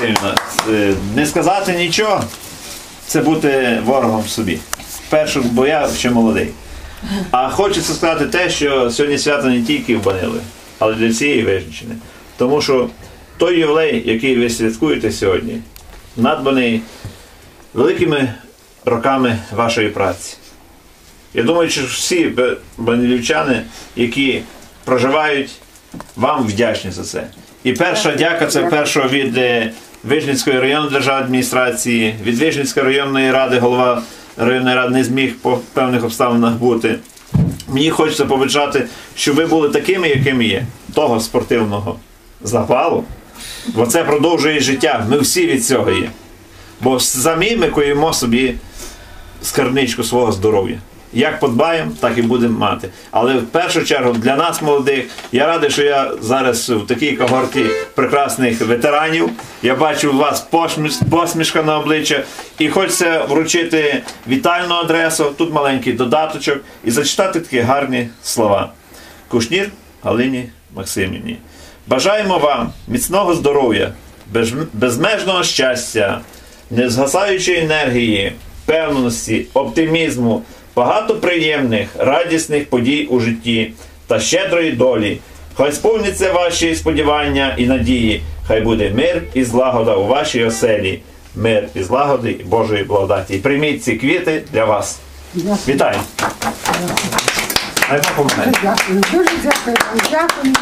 Максимівна, е, не сказати нічого, це бути ворогом собі. Перше, бо я ще молодий. А хочеться сказати те, що сьогодні свято не тільки в Банили, але для всієї Вижниччини. Тому що той ювілей, який ви святкуєте сьогодні, надбаний великими роками вашої праці. Я думаю, що всі банилівчани, які проживають, вам вдячні за це. І перша дяка це перша від е, Вижницької районної державної адміністрації, від Вижницької районної ради, голова районної ради не зміг по певних обставинах бути. Мені хочеться побажати, щоб ви були такими, якими є, того спортивного запалу, бо це продовжує життя. Ми всі від цього є. Бо самі ми коїмо собі скарбничку свого здоров'я. Як подбаємо, так і будемо мати. Але в першу чергу для нас, молодих, я радий, що я зараз в такій когорті прекрасних ветеранів. Я бачу у вас посмішка на обличчя. І хочеться вручити вітальну адресу, тут маленький додаточок, і зачитати такі гарні слова. Кушнір Галині Максимівні. Бажаємо вам міцного здоров'я, безмежного щастя, незгасаючої енергії, певності, оптимізму, багато приємних, радісних подій у житті та щедрої долі. Хай сповняться ваші сподівання і надії, хай буде мир і злагода у вашій оселі, мир і злагоди і Божої благодаті. І прийміть ці квіти для вас. Вітаю! Дякую, дуже дякую. Дякую.